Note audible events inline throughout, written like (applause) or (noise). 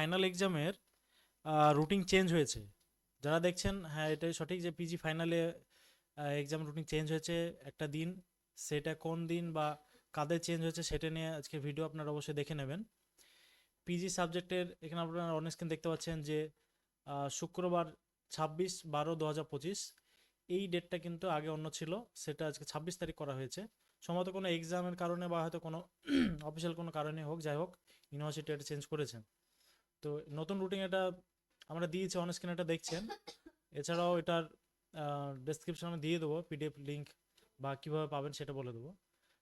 Final এক্সামের routine change হয়েছে। যারা দেখছেন হ্যাঁ এটাই সঠিক যে পিজি ফাইনালে এক্সাম রুটিন চেঞ্জ হয়েছে একটা দিন, সেটা কোন দিন বা কাদের চেঞ্জ হয়েছে সেটা নিয়ে আজকে ভিডিও আপনারা অবশ্যই দেখে নেবেন। পিজি সাবজেক্টের এখানে আপনারা অনেক স্ক্রিন দেখতে পাচ্ছেন যে শুক্রবার ছাব্বিশ বারো দু হাজার পঁচিশ, এই ডেটটা কিন্তু আগে অন্য ছিল, সেটা আজকে ছাব্বিশ তারিখ করা হয়েছে। সম্ভবত কোনো এক্সামের কারণে বা হয়তো কোনো (clears throat) অফিসিয়াল কোনো কারণে হোক, যাই হোক ইউনিভার্সিটি এটা চেঞ্জ করেছেন তো নতুন রুটিন এটা আমরা দিয়েছি অন স্ক্রিন এটা দেখছেন। এছাড়াও এটার ডেসক্রিপশন দিয়ে দেবো পিডিএফ লিঙ্ক বা কীভাবে পাবেন সেটা বলে দেবো।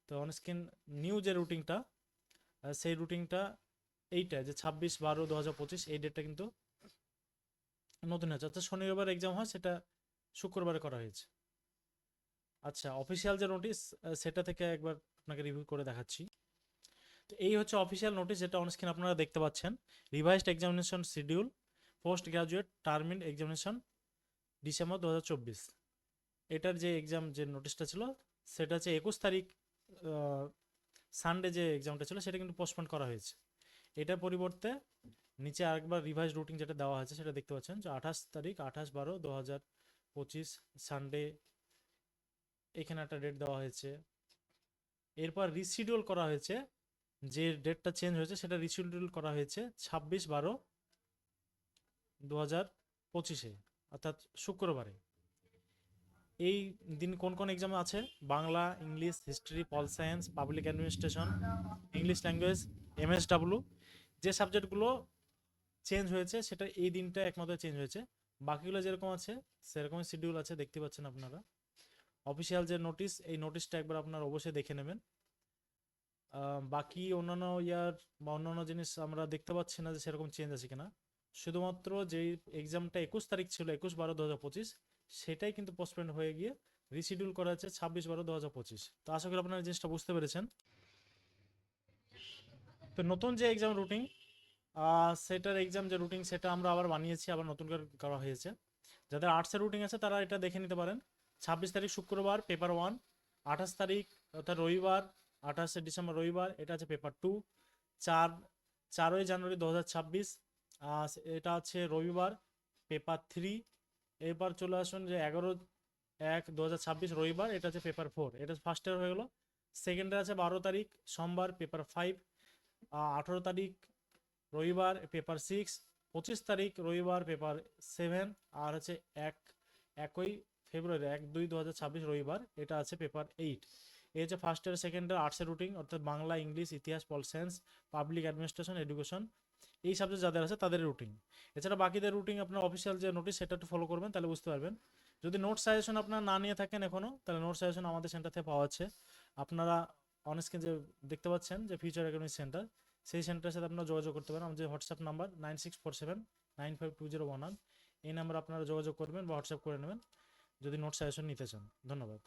তো অন স্ক্রিন নিউ যে রুটিনটা সেই রুটিনটা এইটা, যে ছাব্বিশ বারো দু হাজার পঁচিশ, এই ডেটটা কিন্তু নতুন হয়েছে। অর্থাৎ শনিবার এক্সাম হয়, সেটা শুক্রবারে করা হয়েছে। আচ্ছা অফিসিয়াল যে নোটিশ সেটা থেকে একবার আপনাকে রিভিউ করে দেখাচ্ছি। এই হচ্ছে অফিসিয়াল নোটিশ যেটা অনস্ক্রিন আপনারা দেখতে পাচ্ছেন। Revised examination schedule post graduate term end examination December দু হাজার চব্বিশ। এটার যে এক্সাম যে নোটিশটা ছিল, সেটা হচ্ছে একুশ তারিখ সানডে যে এক্সামটা ছিল, সেটা কিন্তু পোস্টপোন করা হয়েছে। এটার পরিবর্তে নিচে আরেকবার রিভাইজ রুটিন যেটা দেওয়া হয়েছে, সেটা দেখতে পাচ্ছেন যে আঠাশ তারিখ, আঠাশ বারো দু হাজার পঁচিশ সানডে এখানে একটা ডেট দেওয়া হয়েছে। এরপর রিশিডিউল করা হয়েছে যে ডেটটা চেঞ্জ হয়েছে সেটা রিশিডিউল করা হয়েছে ছাব্বিশ বারো দু হাজার পঁচিশে, অর্থাৎ শুক্রবারে। এই দিন কোন কোন এক্সাম আছে? Bangla, English history pol science public administration English language M MSW যে সাবজেক্টগুলো চেঞ্জ হয়েছে সেটা এই দিনটা একমাত্র চেঞ্জ হয়েছে। বাকিগুলো যেরকম আছে, সেরকমই শিডিউল আছে, দেখতে পাচ্ছেন আপনারা। অফিসিয়াল যে নোটিশ এই নোটিশটা একবার আপনারা অবশ্যই দেখে নেবেন। বাকি অন্যান্য ইয়ার বা অন্যান্য জিনিস আমরা দেখতে পাচ্ছি না যে সেরকম চেঞ্জ আছে কিনা। শুধুমাত্র যেই এক্সামটা একুশ তারিখ ছিল, একুশ বারো দু হাজার পঁচিশ, সেটাই কিন্তু পোস্টপেন্ড হয়ে গিয়ে রিশিডিউল করা হচ্ছে ছাব্বিশ বারো দু হাজার পঁচিশ। তো আশা করি আপনারা জিনিসটা বুঝতে পেরেছেন। তো নতুন যে এক্সাম রুটিন সেটার এক্সাম যে রুটিন সেটা আমরা আবার বানিয়েছি, আবার নতুন করে করা হয়েছে। যাদের আর্টসের রুটিন আছে, তারা এটা দেখে নিতে পারেন। ছাব্বিশ তারিখ শুক্রবার পেপার ওয়ান আঠাশ তারিখ, অর্থাৎ রবিবার আঠাশে ডিসেম্বর রবিবার, এটা আছে পেপার টু চার, চারই জানুয়ারি দু হাজার ছাব্বিশ এটা আছে রবিবার পেপার থ্রি এরপর চলে আসুন যে এগারো এক দু রবিবার, এটা আছে পেপার ফোর এটা ফার্স্ট ইয়ার হয়ে গেলো। সেকেন্ডে আছে বারো তারিখ, সোমবার পেপার ফাইভ আঠেরো তারিখ রবিবার পেপার সিক্স পঁচিশ তারিখ রবিবার পেপার সেভেন আর হচ্ছে এক, একই ফেব্রুয়ারি এক দুই দু রবিবার, এটা আছে পেপার এইট এই হচ্ছে ফার্স্ট ইয়ার সেকেন্ড ইয়ার আর্টসের রুটিন অর্থাৎ বাংলা, ইংলিশ, ইতিহাস, pol science public administration education এই সাবজেক্ট যাদের আছে তাদের রুটিন এছাড়া বাকিদের রুটিন আপনার অফিসিয়াল যে নোটিশ সেটা একটু ফলো করবেন, তাহলে বুঝতে পারবেন। যদি নোট সাজেশন আপনার না নিয়ে থাকেন এখনও তাহলে নোট সাজেশন আমাদের সেন্টার থেকে পাওয়া যাচ্ছে আপনারা অনস্ক্রিন যে দেখতে পাচ্ছেন যে ফিউচার একাডেমি সেন্টার সেই সেন্টারের সাথে আপনারা যোগাযোগ করতে পারেন। আমাদের WhatsApp number nine six four seven nine five two zero one এই নাম্বার আপনারা যোগাযোগ করবেন বা হোয়াটসঅ্যাপ করে নেবেন। যদি নোট সাজেশন নিতে চান, ধন্যবাদ।